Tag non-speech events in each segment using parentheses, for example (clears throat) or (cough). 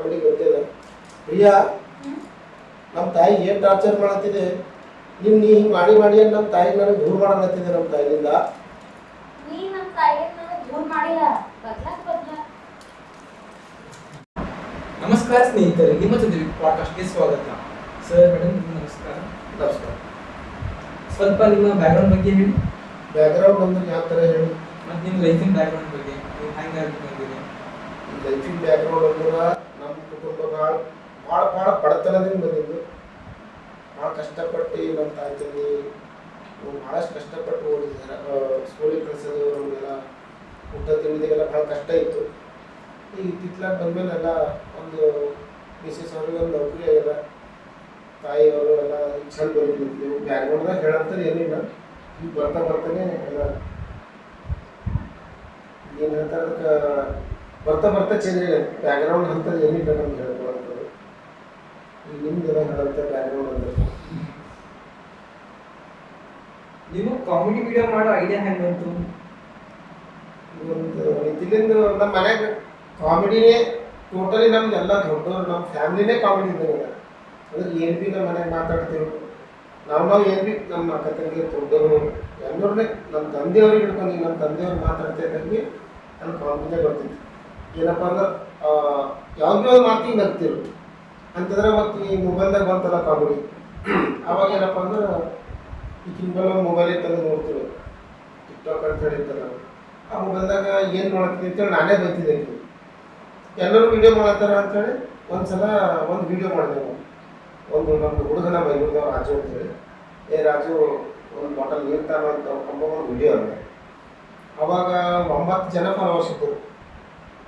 Comedy ಗೊತ್ತಿಲ್ಲ ಪ್ರಿಯಾ ನಮ್ಮ ತಾಯಿ ಏನು ಟಾರ್ಚರ್ ಮಾಡತ್ತಿದೆ? ನಿಮ್ ನೀ ಹಿಂಗೆ ಮಾಡಿ ಮಾಡಿ ಅಂತ ನಮ್ಮ ತಾಯಿ ನನಗೆ ದೂರ ಮಾಡಲತ್ತಿದೆ ನಮ್ಮ ತಾಯಿಯಿಂದ? ನೀ ನಮ್ಮ ತಾಯಿಯನ್ನ ದೂರ ಮಾಡಿಲ್ಲ. ಬದ್ಲಾಕ್ ಬದ್ಲ ನಮಸ್ಕಾರ ಸ್ನೇಹಿತರೆ ನಿಮ್ಮ ಜೊತೆ ಪಾಡ್ಕಾಸ್ಟ್ಗೆ ಸ್ವಾಗತ. ಸರ್ ಮೇಡಮ್ ನಮಸ್ಕಾರ. ನಮಸ್ಕಾರ. ಸ್ವಲ್ಪ ನಿಮ್ಮ ಬ್ಯಾಕ್ಗ್ರೌಂಡ್ ಬಗ್ಗೆ ಹೇಳಿ. ಬ್ಯಾಕ್ಗ್ರೌಂಡ್ ಅಂದ್ರೆ ಯಾವ ಥರ ಹೇಳಿ? ಮತ್ತು ನಿಮ್ಮ ಲೈಫಿನ ಬ್ಯಾಕ್ಗ್ರೌಂಡ್ ಬಗ್ಗೆ ನೀವು ಹೆಂಗೆ ಬಂದಿರಿ ಲೈಫಿನ ಬ್ಯಾಕ್ಗ್ರೌಂಡ್ ಅಂದ್ರೆ ನಮ್ಮ ಕುಟುಂಬ ಭಾಳ ಭಾಳ ಭಾಳ ಬಡತನದಿಂದ ಬಂದಿದ್ದು ಭಾಳ ಕಷ್ಟಪಟ್ಟು ನಮ್ಮ ತಾಯಿ ಭಾಳಷ್ಟು ಕಷ್ಟಪಟ್ಟು ಓದಿದ್ದಾರೆ. ಸ್ಕೂಲಿಗೆ ಕಳಿಸೋದು ನಮಗೆಲ್ಲ ಊಟ ತಿಂಡಿಗೆಲ್ಲ ಭಾಳ ಕಷ್ಟ ಇತ್ತು. ಈಗ ಇತ್ತಿತ್ಲಾಗ ಬಂದ್ಮೇಲೆ ಎಲ್ಲ ಒಂದು ಮಿಸ್ಸಸ್ ಅವ್ರಿಗೆ ಒಂದು ನೌಕರಿ ತಾಯಿ ಅವರು ಎಲ್ಲ ಚಂದ ಬಂದಿದ್ದು ಬ್ಯಾಕ್ಗ್ರೌಂಡ್ದಾಗ ಹೇಳಂತಾರೆ ಏನಿಲ್ಲ. ಈಗ ಬರ್ತಾ ಬರ್ತಾನೆ ಎಲ್ಲ ಏನು ಹೇಳ್ತಾರೆ ಅದಕ್ಕೆ, ಬರ್ತಾ ಬರ್ತಾ ಚೇಂಜ್ ಆಗಿದೆ. ಬ್ಯಾಕ್ಗ್ರೌಂಡ್ ಅಂತ ಏನಿಲ್ಲ ನಮ್ಗೆ ಹೇಳ್ಕೊಳ್ಳೋಂಥದ್ದು ಈಗ ನಿಮ್ದೆಲ್ಲ ಹೇಳಂತ ಬ್ಯಾಕ್ಗ್ರೌಂಡ್ ಅಂದ್ರೆ ನೀವು ಕಾಮಿಡಿ ವಿಡಿಯೋ ಮಾಡೋ ಐಡಿಯಾ ಹೆಂಗೆ ಬಂತು? ಒಂದು ನಮ್ಮ ಮನೆಗೆ ಕಾಮಿಡಿನೇ ಟೋಟಲಿ ನಮ್ದು ಎಲ್ಲ ದೊಡ್ಡವರು ನಮ್ಮ ಫ್ಯಾಮಿಲಿನೇ ಕಾಮಿಡಿ ಇದ್ದಾರೆ ಅದಕ್ಕೆ ಏನು ಬಿ ನಮ್ಮ ಮನೆಗೆ ಮಾತಾಡ್ತೀವಿ ನಾವು ನಾವು ಏನು ಬಿ ನಮ್ಮ ಅಕ್ಕ ತಂಗಿ ದೊಡ್ಡವರು, ಎಲ್ಲರನ್ನೇ ನಮ್ಮ ತಂದೆಯವ್ರಿಗೆ ಹಿಡ್ಕೊಂಡು ನಮ್ಮ ತಂದೆಯವ್ರು ಮಾತಾಡ್ತಾ ಇದ್ದಂಗೆ ನನ್ನ ಕಾಮಿಡಿನೇ ಬರ್ತಿತ್ತು. ಏನಪ್ಪ ಅಂದ್ರೆ ಯಾವುದೇ ಒಂದು ಮಾತಿಗೆ ನಗ್ತಿರು ಅಂತಂದ್ರೆ. ಮತ್ತೆ ಈ ಮೊಬೈಲ್ದಾಗ ಬಂತಲ್ಲ ಕಾಮಿಡಿ (clears throat) ಅವಾಗ ಏನಪ್ಪ ಅಂದ್ರೆ ಕಿಂಬಲ್ ಮೊಬೈಲ್ ಇತ್ತಂದ್ರೆ ನೋಡ್ತೀವಿ ಟಿಕ್ಟಾಕ್ ಅಂತ ಹೇಳಿರ್ತಲ್ಲ ಆ ಮೊಬೈಲ್ದಾಗ ಏನು ನೋಡ್ತೀನಿ ಅಂತೇಳಿ ನಾನೇ ಬೈತಿದ್ದೆ. ಎಲ್ಲರೂ ವೀಡಿಯೋ ಮಾಡತ್ತಾರ ಅಂತೇಳಿ ಒಂದ್ಸಲ ಒಂದು ವಿಡಿಯೋ ಮಾಡಿದೆ ಒಂದು ನಮ್ಮದು ಹುಡುಗನ ಬೈಗುಳ್ದವ ರಾಜು ಅಂತೇಳಿ ಏ ರಾಜು, ಒಂದು ಬಾಟಲ್ ನೀರು ತಾನು ಅಂತ ಒಂದು ವಿಡಿಯೋ ಅಂದೆ ಅವಾಗ ಒಂಬತ್ತು ಜನ ಫಾಲೋವರ್ಸ್ ಇದ್ದರು.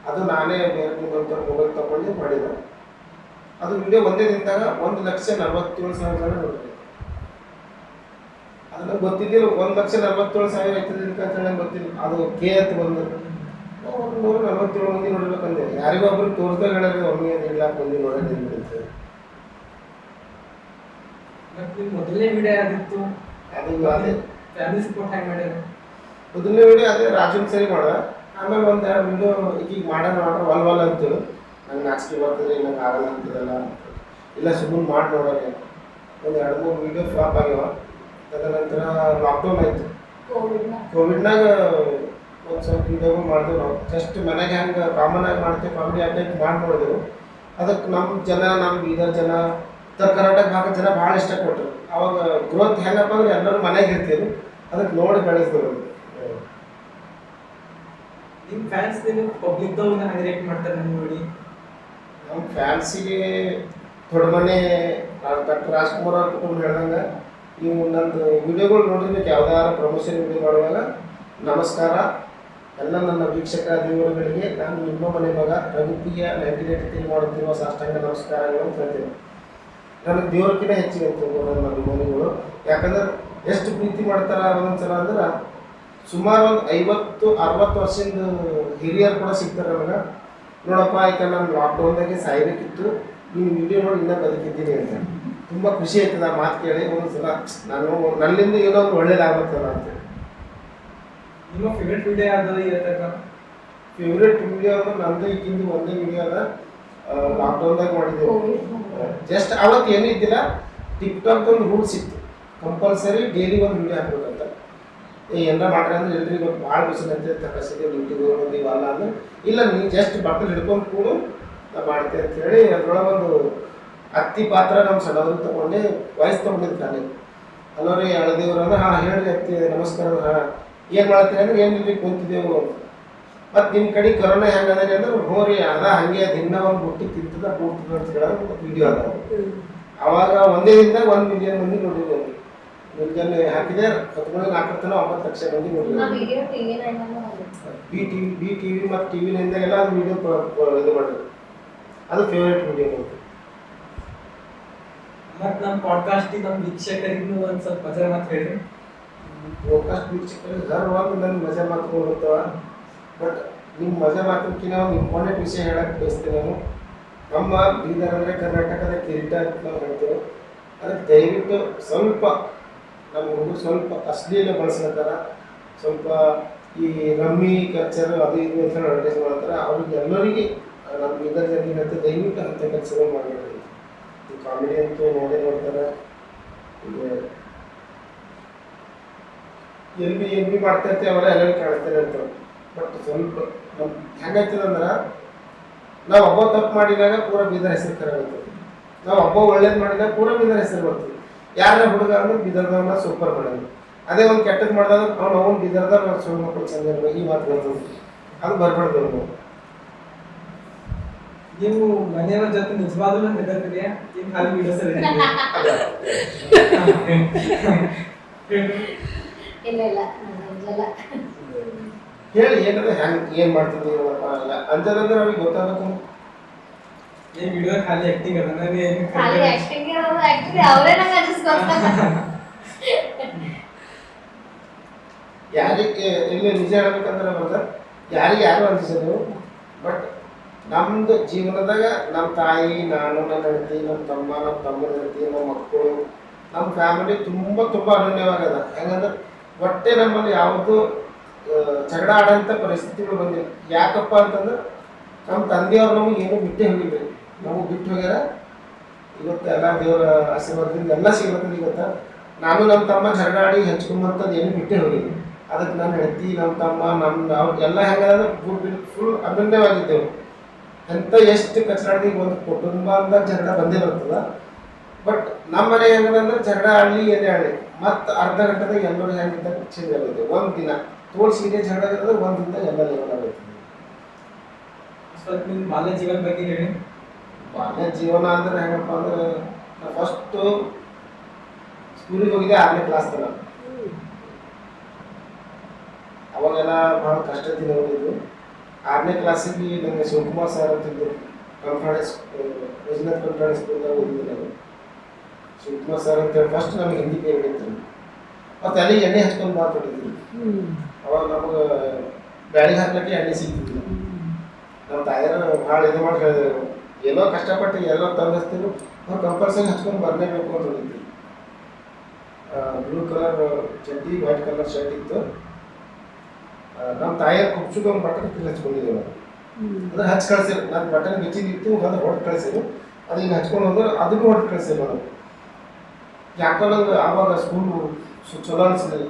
ಅದು ನಾನೇ ಬೇರೆ ನಿಮ್ಮಂತ ಮೊಬೈಲ್ ತಗೊಂಡು ಮಾಡಿದೆ. ಅದು ವಿಡಿಯೋ ಒಂದೇ ದಿನದಾಗ ಒಂದು ಲಕ್ಷ ನಲ್ವತ್ತೇಳು ಸಾವಿರ ಜನ ನೋಡಿದೆ ಅದು ನಂಗೆ ಗೊತ್ತಿದ್ದಿಲ್ಲ ಒಂದು ಲಕ್ಷ ನಲ್ವತ್ತೇಳು ಸಾವಿರ ಆಯ್ತದೆ ಅಂತ ಹೇಳಿ ನಂಗೆ ಗೊತ್ತಿಲ್ಲ. ಅದು ಕೆ ಅಂತ ಬಂದು ಒಂದು ನೂರ ನಲ್ವತ್ತೇಳು ಮಂದಿ ನೋಡ್ಬೇಕಂದೆ ಯಾರಿಗೋ ಒಬ್ರು ತೋರಿಸ್ದಾಗ ಹೇಳಿ ಒಮ್ಮೆ ಎರಡು ಲಾಕ್ ಮಂದಿ ನೋಡೋದು ಅಂತ. ಮತ್ತು ನಿಮ್ಮ ಮೊದಲನೇ ವಿಡಿಯೋ ಆದಿತ್ತು ಅದು ಅದೇ. ಫ್ಯಾಮಿಲಿ ಸಪೋರ್ಟ್ ಹೆಂಗೆ ಮಾಡ್ಯಾರ ಮೊದಲನೇ ವಿಡಿಯೋ ಅದೇ ರಾಜನ್ ಸರಿ ಮಾಡ. ಆಮೇಲೆ ಒಂದು ಎರಡು ವಿಡಿಯೋ ಈಗ ಮಾಡೋಣ ಮಾಡೋಣ ವಲ್ ವಲ್ ಅಂತ. ನಂಗೆ ನಾಚಿಕೆ ಬರ್ತದೆ ನಂಗೆ ಆಗಲ್ಲ ಅಂತದಲ್ಲ ಇಲ್ಲ ಸುಮ್ಮನೆ ಮಾಡಿ ನೋಡೋಣ ಒಂದು ಎರಡು ಮೂರು ವಿಡಿಯೋ ಫ್ಲಾಪ್ ಆಗ್ಯಾವ. ತದನಂತರ ಲಾಕ್ಡೌನ್ ಆಯಿತು. ಕೋವಿಡ್ನ? ಕೋವಿಡ್ನಾಗ ಒಂದು ಸ್ವಲ್ಪ ಇದಾಗ ಮಾಡಿದೆವು ನಾವು. ಜಸ್ಟ್ ಮನೆಗೆ ಹೆಂಗೆ ಕಾಮನ್ ಆಗಿ ಮಾಡ್ತೇವೆ ಕಾಮಿಡಿ ಅಟ್ಯಾಕ್ ಮಾಡಿ ನೋಡಿದೆವು. ಅದಕ್ಕೆ ನಮ್ಮ ಜನ ನಮ್ಮ ಬೀದರ್ ಜನ ಉತ್ತರ ಕರ್ನಾಟಕ ಭಾಗದ ಜನ ಭಾಳ ಇಷ್ಟಪಟ್ಟರು ಅವಾಗ ಗ್ರೋತ್ ಹೆಂಗಪ್ಪ ಅಂದ್ರೆ ಎಲ್ಲರೂ ಮನೆಗೆ ಇರ್ತೀವಿ ಅದಕ್ಕೆ ನೋಡಿ ಬೆಳೆಸಿದ್ರು ನಿಮ್ಮ ಫ್ಯಾನ್ಸ್ ಪಬ್ಲಿಕ್ ಪಬ್ಲಿಕ್ದವ್ರನ್ನ ಹೆಂಗೆ ರೇಟ್ ಮಾಡ್ತಾರೆ ನಿಮ್ಮ ನೋಡಿ? ನಮ್ಮ ಫ್ಯಾನ್ಸಿಗೆ ದೊಡ್ಡ ಮನೆ ಡಾಕ್ಟರ್ ರಾಜ್ಕುಮಾರ್ ಅವ್ರ ಕುಟುಂಬ ಹೇಳ್ದಂಗೆ ನೀವು ನಂದು ವಿಡಿಯೋಗಳು ನೋಡಿರ್ಬೇಕು ಯಾವ್ದಾರ ಪ್ರಮೋಷನ್ ವಿಡಿಯೋ ಮಾಡುವಾಗ ನಮಸ್ಕಾರ. ಎಲ್ಲ ನನ್ನ ವೀಕ್ಷಕ ದೇವರುಗಳಿಗೆ ನಾನು ನಿಮ್ಮ ಮನೆ ಮಗ ರಘುಪಿಯ ನೈಂಟಿ ಏಯ್ಟಿ ತ್ರೀ ಮಾಡುತ್ತಿರುವ ಸಾಷ್ಟಾಂಗ ನಮಸ್ಕಾರಗಳು ಅಂತ ಹೇಳ್ತೀನಿ. ನನಗೆ ದೇವರಕ್ಕಿಂತ ಹೆಚ್ಚಿಗೆ ಅಂತ ನನ್ನ ಅಭಿಮಾನಿಗಳು. ಯಾಕಂದ್ರೆ ಎಷ್ಟು ಪ್ರೀತಿ ಮಾಡ್ತಾರ ಒಂದೊಂದ್ಸಲ ಅಂದ್ರೆ ಸುಮಾರು ಒಂದು ಐವತ್ತು, ಅರವತ್ತು ವರ್ಷದ ಹಿರಿಯರು ಕೂಡ ಸಿಗ್ತಾರೆ ನನಗೆ ನೋಡಪ್ಪ ಈಗ ನಾನು ಲಾಕ್ಡೌನ್ದಾಗೆ ಸಾಯ್ಬೇಕಿತ್ತು. ನೀನು ವಿಡಿಯೋ ನೋಡಿ ಇನ್ನೂ ಬದುಕಿದ್ದೀನಿ ಅಂತ. ತುಂಬ ಖುಷಿ ಆಯ್ತು ನಾನು ಮಾತು ಕೇಳಿ ಒಂದ್ಸಲ ನಾನು ನನ್ನಿಂದ ಏನೋ ಒಂದು ಒಳ್ಳೇದಾಗುತ್ತಲ್ಲ ಅಂತ ನಿಮ್ಮ ಫೇವ್ರೆಟ್ ವಿಡಿಯೋ ಯಾವ್ದು ಇರತ್ತಕ್ಕ ಫೇವ್ರೇಟ್ ವಿಡಿಯೋ ಅಂದ್ರೆ ನಂದು ಈಗಿಂದು ಒಂದೇ ವಿಡಿಯೋ ಅದ ಲಾಕ್ಡೌನ್ದಾಗ ಮಾಡಿದ್ದೆವು ಜಸ್ಟ್ ಅವತ್ತು ಏನೂ ಇದ್ದಿಲ್ಲ ಟಿಕ್ಟಾಕ್ ಒಂದು ರೂಲ್ಸ್ ಇತ್ತು. ಕಂಪಲ್ಸರಿ ಡೈಲಿ ಒಂದು ವಿಡಿಯೋ ಹಾಕ್ಬೇಕಂತ. ಏ ಏನಾರ ಮಾಡ್ರಿ ಅಂದ್ರೆ ಎಲ್ರಿಗೂ ಭಾಳ ಬಿಸಿಲಂತೆ ತಕಸಿದೆ ಡ್ಯೂಟಿಗೆ ಹೋಗೋದು ಅಲ್ಲ ಅಂದ್ರೆ. ಇಲ್ಲ ನೀ ಜಸ್ಟ್ ಬಟ್ಟಲು ಹಿಡ್ಕೊಂಡು ಕೂಡ ನಾ ಮಾಡ್ತೇನೆ ಅಂತ ಹೇಳಿ ಅದ್ರೊಳಗೆ ಒಂದು ಅತ್ತಿ ಪಾತ್ರ ನಮ್ಮ ಸಣ್ಣವ್ರನ್ನ ತಗೊಂಡೆ ವಾಯ್ಸ್ ತೊಗೊಂಡಿದ್ದು ನಾನು ಹಲೋ ರೀ ಹಳದೇವ್ರು ಅಂದ್ರೆ ಹಾಂ ಹೇಳ್ರಿ ಅತ್ತಿ ನಮಸ್ಕಾರ ಹಾಂ. ಏನು ಮಾಡ್ತೀರಿ ಅಂದ್ರೆ ಏನಿಲ್ಲ ಕುಂತಿದ್ದೆವು. ಮತ್ತು ನಿಮ್ಮ ಕಡೆ ಕರೋನಾ ಹೆಂಗದ ಅಂದ್ರೆ ಹ್ಞೂ ರೀ ಅದ ಹಂಗೆ ದಿನ ಒಂದು ಬುಟ್ಟಿ ತಿಂತದ ಕೂಡ್ತದ ಅಂತ ಹೇಳೋದು ವಿಡಿಯೋ ಅದ. ಅವಾಗ ಒಂದೇ ದಿನದಾಗ ಒಂದು ಮಿಲಿಯನ್ ಮಂದಿ ನೋಡಿದ್ವಿ. ಮಿಲಿಯನ್ ಹಾಕಿದೆ ಹತ್ಕೊಂಡು ನಾಲ್ಕು ಒಂಬತ್ತು ಲಕ್ಷ ಮಂದಿ B T V B T V ಮತ್ತು ಟಿ ವಿ ನೈನ್ದಾಗೆಲ್ಲ ಅದು ವಿಡಿಯೋ ಇದು ಮಾಡಿದ್ರು. ಅದು ಫೇವ್ರೇಟ್ ವಿಡಿಯೋ ನಮ್ದು ಮತ್ತು ನಮ್ಮ ಪಾಡ್ಕಾಸ್ಟ್ ನಮ್ಮ ವೀಕ್ಷಕರಿಗೂ ಒಂದು ಸ್ವಲ್ಪ ಮಜಾ ಮಾತು ಹೇಳಿ ಪಾಡ್ಕಾಸ್ಟ್ ವೀಕ್ಷಕರಿಗೆ ಗರ್ವಾಗಿ ನನ್ನ ಮಜಾ ಮಾತುಗಳು ಬರ್ತಾವ ಬಟ್ ನಿಮ್ಮ ಮಜಾ ಮಾತಕ್ಕಿಂತ ಒಂದು ಇಂಪಾರ್ಟೆಂಟ್ ವಿಷಯ ಹೇಳಕ್ಕೆ ಬಯಸ್ತೇನೆ ನಾನು. ನಮ್ಮ ಬೀದರ್ ಅಂದರೆ ಕರ್ನಾಟಕದ ಕಿರೀಟ ಅಂತ ನಾವು ಹೇಳ್ತೇವೆ. ಅದಕ್ಕೆ ದಯವಿಟ್ಟು ಸ್ವಲ್ಪ ನಮ್ಮ ಹುಡುಗರು ಸ್ವಲ್ಪ ಅಶ್ಲೀಲ ಬಳಸ್ಲತ್ತಾರ ಸ್ವಲ್ಪ ಈ ರಮ್ಮಿ ಕಲ್ಚರ್ ಅದು ಇದು ಅಂತ ಅಡ್ವರ್ಟೈಸ್ ಮಾಡ್ತಾರೆ ಅವ್ರಿಗೆ ಎಲ್ಲರಿಗೆ ನಮ್ಮ ಬೀದರ್ ಜನರಿಗೆ ದಯವಿಟ್ಟು ಅಂಥ ಕೆಲಸಗಳು ಮಾಡಬೇಡಿ ಈ ಕಾಮಿಡಿ ಅಂತೂ ನೋಡೇ ನೋಡ್ತಾರೆ. ಎಲ್ ಬಿ ಎಲ್ ಬಿ ಮಾಡ್ತಾ ಅವೆಲ್ಲ ಎಲ್ಲರೂ ಕಾಣಿಸ್ತಾನೆ ಅಂತ. ಬಟ್ ಸ್ವಲ್ಪ ನಮ್ಮ ಹೆಂಗಾಯ್ತದಂದ್ರೆ ನಾವು ಹಬ್ಬ ತಪ್ಪು ಮಾಡಿದಾಗ ಪೂರ ಬೀದರ್ ಹೆಸರು ಆಗ್ತದೆ ನಾವು ಹಬ್ಬ ಒಳ್ಳೇದು ಮಾಡಿದಾಗ ಪೂರ ಬೀದರ್ ಹೆಸರು ಬರ್ತದೆ. ಯಾರ ಹುಡುಗ ಅಂದ್ರೆ ಬೀದರ್ದವ್ರನ್ನ ಸೂಪರ್ ಮಾಡೋದು. ಅದೇ ಒಂದು ಕೆಟ್ಟದ್ದು ಮಾಡ್ದಾಗ ಅವ್ನು ಅವ್ನು ಬೀದರ್ದಾಗ ಸುಳ್ಳು ಮಕ್ಕಳು ಚಂದ ಈ ಮಾತು ಅದು ಬರ್ಬಾರ್ದು ನಾವು ನೀವು ಮನೆಯವರ ಜೊತೆ ನಿಜವಾಗ್ಲೂ ಹೆದರ್ತೀರಿ ಈ ಖಾಲಿ ವಿಡಿಯೋಸ್ (laughs) (laughs) ಇಲ್ಲ ಇಲ್ಲ ಹೇಳಿ ಏನಂದ್ರೆ ಹೆಂಗೆ ಏನು ಮಾಡ್ತಿದ್ವಿ ಏನಪ್ಪ ಅಲ್ಲ ಅಂಜದಂದ್ರೆ ಅವ್ರಿಗೆ ಗೊತ್ತಾಗಬೇಕು. ಏನ್ ವಿಡಿಯೋ ಖಾಲಿ ಆಕ್ಟಿಂಗ್ ಅದ ನಾನು ಏನ್ ಖಾಲಿ ಆಕ್ಟಿಂಗ್ ಇರೋದು ಆಕ್ಚುಲಿ ಅವರೇ ನಂಗೆ ಅನ್ಸ್ಕೊತಾರೆ ಯಾರಿಗೆ ಇಲ್ಲಿ ನಿಜ ಹೇಳ್ಬೇಕಂದ್ರೆ ಬರ್ತಾರೆ ಯಾರಿಗೆ ಯಾರು ಅನ್ಸಿದ್ರು ಬಟ್ ನಮ್ದು ಜೀವನದಾಗ ನಮ್ಮ ತಾಯಿ, ನಾನು, ನನ್ನ ಹೆಂಡತಿ ನಮ್ಮ ತಮ್ಮ ನಮ್ಮ ತಮ್ಮನ ಹೆಂಡತಿ ನಮ್ಮ ಮಕ್ಕಳು ನಮ್ಮ ಫ್ಯಾಮಿಲಿ ತುಂಬ ತುಂಬ ಅನನ್ಯವಾಗದ. ಹೆಂಗಂದ್ರೆ ಒಟ್ಟೆ ನಮ್ಮಲ್ಲಿ ಯಾವುದು ಜಗಳ ಆಡೋಂಥ ಪರಿಸ್ಥಿತಿಗಳು ಬಂದಿಲ್ಲ. ಯಾಕಪ್ಪ ಅಂತಂದ್ರೆ ನಮ್ಮ ತಂದೆಯವ್ರು ನಮಗೆ ಏನು ಬಿಟ್ಟೇ ಹೋಗಿಲ್ಲ. ನಮಗೆ ಬಿಟ್ಟು ಹೋಗ್ಯಾರ. ಇವತ್ತು ಎಲ್ಲ ದೇವರ ಆಶೀರ್ವಾದದಿಂದ ಎಲ್ಲ ಸಿಗುತ್ತೆ ಇವತ್ತು. ನಾನು ನಮ್ಮ ತಮ್ಮ ಜಗಳಾಡಿ ಹಂಚ್ಕೊಂಬಂಥದ್ದು ಏನು ಬಿಟ್ಟೇ ಹೋಗಿದ್ವಿ ಅದಕ್ಕೆ ನನ್ನ ಹೆಂಡತಿ ನಮ್ಮ ತಮ್ಮ ನಮ್ಮ ಎಲ್ಲ ಹೆಂಗಂದ್ರೆ ಫುಲ್ ಫುಲ್ ಅನನ್ಯವಾಗಿದ್ದೆವು. ಎಂತ ಎಷ್ಟು ಕಚರಾಡಿ ಒಂದು ಕುಟುಂಬ ಅಂದಾಗ ಜಗಳ ಬಂದೇ ಬರ್ತದ. ಬಟ್ ನಮ್ಮ ಮನೆ ಹೆಂಗಂದ್ರೆ ಜಗಳ ಹಳ್ಳಿ ಏನೇ ಹಳ್ಳಿ. ಮತ್ತೆ ಅರ್ಧ ಗಂಟೆದಾಗ ಎಲ್ಲರೂ ಹೆಂಗಿದ್ದ ಚೇಂಜ್ ಆಗುತ್ತೆ ಒಂದು ದಿನ ತೋಲ್ ಸೀರೆ ಜಗಳ ಇರೋದು ಒಂದು ದಿನದಾಗ ಎಲ್ಲ ಲೆವೆಲ್ ಆಗುತ್ತೆ ಸ್ವಲ್ಪ ಬಾಲ್ಯ ಜೀವನ ಬಗ್ಗೆ ಹೇಳಿ. ಬಾಲ್ಯ ಜೀವನ ಅಂದ್ರೆ ಹೆಂಗಪ್ಪ ಅಂದ್ರೆ ಫಸ್ಟ್ ಸ್ಕೂಲಿಗೆ ಹೋಗಿದ್ದೆ ಆರನೇ ಕ್ಲಾಸ್ ತರ ಅವಾಗೆಲ್ಲ ಭಾಳ ಕಷ್ಟ ದಿನ ಹೋಗಿದ್ದು ಆರನೇ ಕ್ಲಾಸಿಗೆ ನನಗೆ ಶಿವಕುಮಾರ್ ಸರ್ ಅಂತಿದ್ದು ಕಾನ್ಫರೆನ್ಸ್ ರಜನಾಥ್ ಕಂಫಾಡೆ ಸ್ಕೂಲ್ದಾಗ ಓದಿದ್ದೆ ನಾನು. ಶಿವಕುಮಾರ್ ಸರ್ ಅಂತೇಳಿ ಫಸ್ಟ್ ನಮಗೆ ಹಿಂದಿ ಪೇರಿಯಡ್ ಇತ್ತು. ಮತ್ತು ಅಲ್ಲಿ ಎಣ್ಣೆ ಹಚ್ಕೊಂಡು ಮಾತಾಡಿದ್ರು. ಅವಾಗ ನಮಗೆ ಬ್ಯಾಳಿಗೆ ಹಾಕ್ಲಿಕ್ಕೆ ಎಣ್ಣೆ ಸಿಗ್ತಿದ್ದಿಲ್ಲ. ನಮ್ಮ ತಾಯಿಯರು ಭಾಳ ಇದು ಮಾಡಿ ಹೇಳಿದ್ರು. ಎಲ್ಲೋ ಕಷ್ಟಪಟ್ಟು ಎಲ್ಲೋ ತಂದಿಸ್ತಿದ್ರು ಅವ್ರು ಕಂಪಲ್ಸರಿ ಹಚ್ಕೊಂಡು ಬರಲೇಬೇಕು ಅಂತ ಹೇಳಿದ್ರು. ಬ್ಲೂ ಕಲರ್ ಚಡ್ಡಿ ವೈಟ್ ಕಲರ್ ಶರ್ಟ್ ಇತ್ತು. ನಮ್ಮ ತಾಯಿಯ ಕುಪ್ಸುಗೆ ಒಂದು ಬಟನ್ ಕಿಲ್ ಹಚ್ಕೊಂಡಿದ್ದೇವೆ ಅಂದ್ರೆ ಹಚ್ಚಿ ಕಳಿಸಿಲ್ಲ ನಾನು ಬಟನ್ ಬಿಚ್ಚಿದಿತ್ತು ಅದು ಹೊಡೆದು ಕಳಿಸಿದ್ರು. ಅದು ಹಿಂಗೆ ಹಚ್ಕೊಂಡು ಹೋದ್ರೆ ಅದನ್ನು ಹೊಡೆದು ಕಳಿಸಿಲ್ಲ ನಾನು ಯಾಕಂದ್ರೆ ಆವಾಗ ಸ್ಕೂಲು ಚಲೋ ಅನಿಸ್ಲಿಲ್ಲ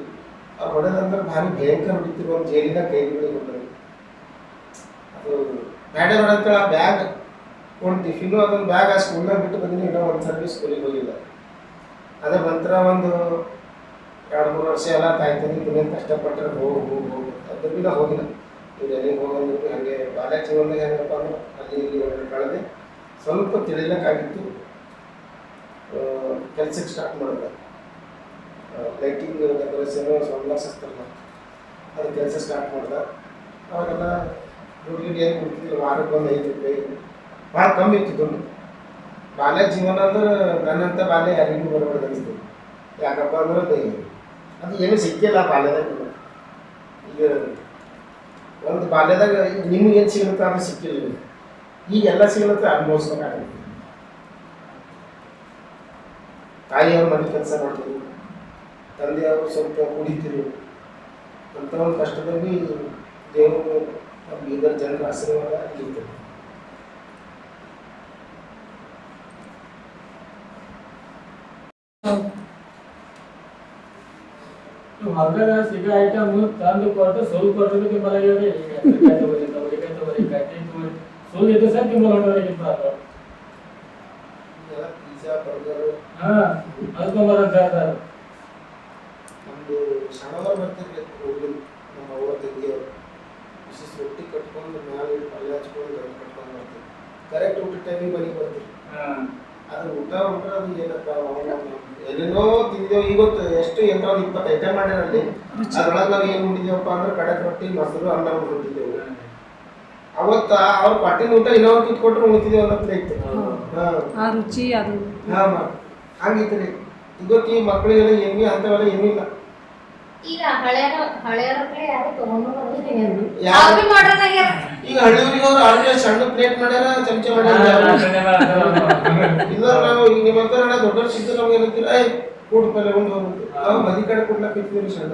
ಆ ಹೊಡೆದಂದ್ರೆ ಭಾರಿ ಭಯಂಕರ ಹೊಡಿತಿರು ಒಂದು ಜೈಲಿನ ಕೈ ಹೊಡೆದ್ರು. ಅದು ಬೇಡ ಅಂತೇಳಿ ಆ ಬ್ಯಾಗ್ ಒಂದು ಟಿಫಿನು ಅದೊಂದು ಬ್ಯಾಗ್ ಆ ಸ್ಕೂಲ್ನಾಗ ಬಿಟ್ಟು ಬಂದಿನಿ. ಇನ್ನೂ ಒಂದು ಸರ್ವಿಸ್ ಸ್ಕೂಲಿಗೆ ಹೋಗಿಲ್ಲ. ಅದ್ರ ನಂತರ ಒಂದು ಎರಡು ಮೂರು ವರ್ಷ ಎಲ್ಲ ತಾಯಿ ತಂದೆ ಇನ್ನೇನು ಕಷ್ಟಪಟ್ಟರೆ ಹೋಗಿ ಹೋಗು ಹೋಗು. ಬಿ ಹೋಗಿಲ್ಲ. ಎಲ್ಲಿಗೆ ಹೋಗೋದು ಹಾಗೆ ಬಾಲ್ಯ ಜೀವನದಾಗ ಹೆಂಗಪ್ಪ ಅಂದ್ರೆ ಅಲ್ಲಿ ಇಲ್ಲಿ ಕಳೆದೆ. ಸ್ವಲ್ಪ ತಿಳಿಲಕ್ಕಾಗಿತ್ತು ಕೆಲ್ಸಕ್ಕೆ ಸ್ಟಾರ್ಟ್ ಮಾಡಿದೆ. ಲೈಟಿಂಗ್ ಡೆಕೋರೇಷನ್ ಸ್ವಲ್ಪ ಸಿಸ್ಟಮ್ ಅದು ಕೆಲಸ ಸ್ಟಾರ್ಟ್ ಮಾಡಿದೆ. ಅವಾಗೆಲ್ಲ ದುಡ್ಡು ಏನು ಕೊಡ್ತಿದ್ರು ವಾರಕ್ಕೆ ಒಂದು ಐದು ರೂಪಾಯಿ. ಭಾಳ ಕಮ್ಮಿ ಇತ್ತು ದುಡ್ಡು. ಬಾಲ್ಯ ಜೀವನ ಅಂದ್ರೆ ನನ್ನಂಥ ಬಾಲ್ಯ ಯಾರಿಗೂ ಬರಬಾರ್ದು ಅನಿಸ್ತು ಯಾಕಪ್ಪ ಅಂದ್ರೆ ಅದು ಏನು ಸಿಕ್ಕಿಲ್ಲ ಬಾಲ್ಯದಾಗ. ಒಂದು ಬಾಲ್ಯದಾಗ ನಿಮ್ಗೆ ಏನು ಸಿಗುತ್ತೆ ಅಂತ ಸಿಕ್ಕಿಲ್ಲ. ಈಗ. ಎಲ್ಲ ಸಿಗುತ್ತೆ ಅನುಭವಿಸ್ಬೇಕಾಗುತ್ತೆ. ತಾಯಿಯವ್ರು ಮನೆ ಕೆಲಸ ಮಾಡ್ತಿದ್ರು, ತಂದೆಯವರು ಸ್ವಲ್ಪ ಕುಡಿತಿರು ಅಂತ ಒಂದು ಕಷ್ಟದಲ್ಲಿ ದೇವರು ಬೀದರ್ ಜನರ ಆಶೀರ್ವಾದ ಇರ್ತದೆ ನೀವು ಹೊರಗಡೆ ಸಿಗೋ ಐಟಮ್ ತಂದು ಕೊಟ್ಟು ಸುಲ್ ಕೊಟ್ಟರು ತಿಂಬಲ ಹೇಳಿ ಈಗ ಕಾಯಿ ತಗೋರಿ ತಗೋರಿ ಕಾಯಿ ತಗೋರಿ ಕಾಯಿ ತಗೋರಿ ಸುಲ್ ಇದ್ದು ಸರ್ ತಿಂಬಲ ಹೊರಗಿತ್ತು ಅದು ಇದೆಲ್ಲ ಪಿಜ್ಜಾ ಬರ್ಗರ್. ಹಾ ಅದು ಅಂತ ಹೇಳ್ತಾರೆ ನಮ್ಮದು ಸಣ್ಣವರು ಬರ್ತಿರ್ಲಿ ಹೋಗ್ಲಿ. ನಮ್ಮ ಅವ್ವ ತಂಗಿಯವರು. ವಿಶೇಷ ರೊಟ್ಟಿ ಕಟ್ಕೊಂಡು ಮ್ಯಾಲೆ ಪಲ್ಯ ಹಚ್ಕೊಂಡು ಕಟ್ಕೊಂಡು ಬರ್ತೀವಿ. ಕರೆಕ್ಟ್ ಊಟ ಟೈಮಿಗೆ ಮನೆಗೆ ಬರ್ತೀವಿ. ಹಾ. ಅದು ಊಟ ಊಟ ಅದು ಏನಪ್ಪ ಏನೇನೋ ತಿಂದೇವು ಇವತ್ತು ಎಷ್ಟು ಒಂದು ಇಪ್ಪತ್ತು ಐಟಮ್ ಮಾಡ್ಯಾರ ಅಲ್ಲಿ ಅದ್ರೊಳಗೆ ನಾವು ಏನು ಉಂಡಿದೇವಪ್ಪ ಅಂದ್ರೆ ಕಡೆ ರೊಟ್ಟಿ ಮೊಸರು ಅನ್ನ ಉಂಡಿದ್ದೇವೆ ಅವತ್ತ ಅವ್ರ ಪಟ್ಟಿನ ಊಟ ಇನ್ನೊಂದು ಕಿತ್ ಕೊಟ್ರು ಉಳಿತಿದ್ದೇವೆ ಅನ್ನೋ ಇತ್ತು. ಆ ರುಚಿ ಅದು. ಹಾಂ ಹಂಗಿತ್ತು ರೀ. ಇವತ್ತು ಈ ಮಕ್ಕಳಿಗೆಲ್ಲ ಏನು ಅಂತವೆಲ್ಲ ಏನೂ ಇಲ್ಲ. ಈಗ ಹಳೆಯ ಹಳೆಯ ಯಾರು ತಗೊಂಡು ಬರೋದಿಲ್ಲ ಈಗ ಹಳ್ಳೂರಿಗೆ ಅವ್ರು ಆಲ್ರೆಡಿ ಸಣ್ಣ ಪ್ಲೇಟ್ ಮಾಡ್ಯಾರ ಚಮಚ ಮಾಡ್ಯಾರ. ಇಲ್ಲ ನಾವು ಈಗ ನಿಮ್ಮ ಹತ್ರ ಹಣ ದೊಡ್ಡ ಸಿದ್ದು ನಮ್ಗೆ ಏನಂತೀರ ಏ ಕೂಡ್ ಪಲ್ಲೆ ಉಂಡು ನಾವು ಮದಿ ಕಡೆ ಕೊಡ್ಲಕ್ಕೆ ಇರ್ತೀವಿ ಸಣ್ಣ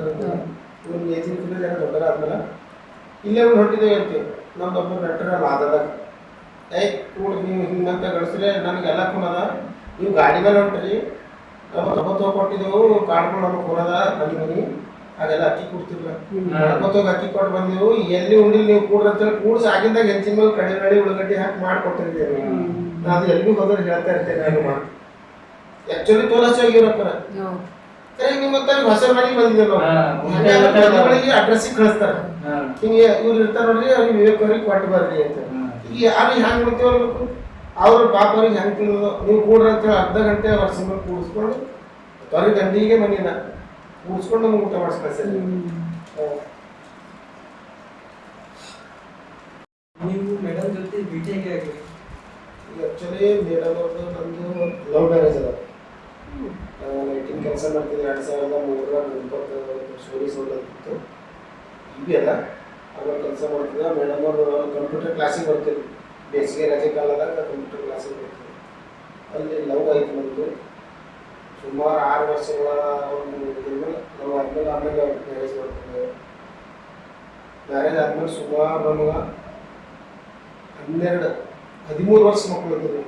ಇವ್ರು ಏಜಿನ ಕಿಲ್ಲ ಜನ ದೊಡ್ಡರ ಆದ್ಮೇಲೆ. ಇಲ್ಲೇ ಒಂದು ಹೊಟ್ಟಿದ್ದೇವೆ ಅಂತೀವಿ. ನಮ್ಮ ದೊಡ್ಡ ನೆಟ್ಟರ ಆದದಾಗ. ಏ ಕೂಡ ನೀವು ಹಿಂಗಂತ ಗಳಿಸ್ರೆ ನನಗೆ ಎಲ್ಲ ಕುನದ ನೀವು ಗಾಡಿ ಮೇಲೆ ಹೊಂಟ್ರಿ. ನಾವು ತೊಗೊತೋ ಕೊಟ್ಟಿದ್ದೆವು ಕಾಡ್ಕೊಂಡು ನಮಗೆ ಕುನದ ಮನೆ ಮನೆ. ಅದೆಲ್ಲ ಅಕ್ಕಿ ಕೊಡ್ತಿರ್ಲ ನಡ್ಕೊತೋಗಿ ಅಕ್ಕಿ ಕೊಟ್ಟು ಬಂದೆವು. ಎಲ್ಲಿ ಉಂಡಿಲ್ ನೀವು ಕೂಡ್ರಿ ಅಂತೇಳಿ ಕೂಡ್ಸಿ ಆಗಿಂದಾಗ ಹೆಂಚಿನ ಮೇಲೆ ಕಡಿಮೆ ಕಡೆ ಉಳ್ಳಗಡ್ಡಿ ಹಾಕಿ ಮಾಡಿಕೊಟ್ಟಿರ್ತೇವೆ ನಾನು ಎಲ್ಲಿಗೂ ಹೋದ್ರೆ ಹೇಳ್ತಾ ಇರ್ತೇನೆ ನಾನು. ಮಾತು ಆ್ಯಕ್ಚುಲಿ ತೋಲಸ್ ಆಗಿರಪ್ಪರ ನಿಮ್ಮ ಹೊಸ ಮನೆಗೆ ಬಂದಿದ್ದೇವೆ ಅಡ್ರೆಸ್ಸಿಗೆ ಕಳಿಸ್ತಾರೆ. ಹಿಂಗೆ ಇವ್ರು ಇರ್ತಾರ ನೋಡ್ರಿ ಅವ್ರಿಗೆ ವಿವೇಕ್ ಅವ್ರಿಗೆ ಕೊಟ್ಟು ಬರ್ರಿ ಅಂತ. ಈಗ ಯಾರು ಬಿಡ್ತೀವಿ ಅವ್ರ ಪಾಪ ಅವ್ರಿಗೆ ಹೆಂಗ್ ತಿಳಿದು ನೀವು ಕೂಡ್ರಿ ಅಂತೇಳಿ ಅರ್ಧ ಗಂಟೆ ವರ್ಷ ಮೇಲೆ ಕೂಡಿಸ್ಕೊಂಡು ಅವ್ರಿಗೆ ದಂಡಿಗೆ ಮನಿನ. ನಮ್ಗೆ ಊಟ ಮಾಡಿಸ್ಬೇಕು ನೀವು ಮೇಡಮ್ ಜೊತೆ ಭೇಟಿ ಹೇಗೆ? ಆಗಿರಿ ಈಗ ಆಕ್ಚುಲಿ ಮೇಡಮ್ ಅವ್ರದ್ದು ನಮ್ಮದು ಲವ್ ಮ್ಯಾರೇಜ್ ಅದ. ಲೈಟಿಂಗ್ ಕೆಲಸ ಮಾಡ್ತಿದ್ದೆ ಎರಡು ಸಾವಿರದ ಮೂರರ ಒಂಬತ್ತು ಸ್ಟೋರೀಸ್ ಓದೋದಿತ್ತು ಇವಿ ಅಲ್ಲ ಅವಾಗ ಕೆಲಸ ಮಾಡ್ತಿದ್ದೆ ಮೇಡಮ್ ಅವರು ಕಂಪ್ಯೂಟರ್ ಕ್ಲಾಸಿಗೆ ಬರ್ತೀವಿ ಬೇಸಿಗೆ ರಜೆ ಕಾಲದಾಗ ಕಂಪ್ಯೂಟರ್ ಕ್ಲಾಸಿಗೆ ಬರ್ತೀವಿ ಅಲ್ಲಿ ಲವ್ ಆಯ್ತು ನಮ್ಮದು ಸುಮಾರು ಆರು ವರ್ಷಗಳ ಒಂದು ನಾವು ಆದ್ಮೇಲೆ ಆಮೇಲೆ ಮ್ಯಾರೇಜ್ ಮಾಡ್ತಿದ್ದೆ ಮ್ಯಾರೇಜ್ ಆದ್ಮೇಲೆ ಸುಮಾರು ನಮ್ಗೆ ಹನ್ನೆರಡು, ಹದಿಮೂರು ವರ್ಷ ಮಕ್ಕಳು ಇದ್ದರು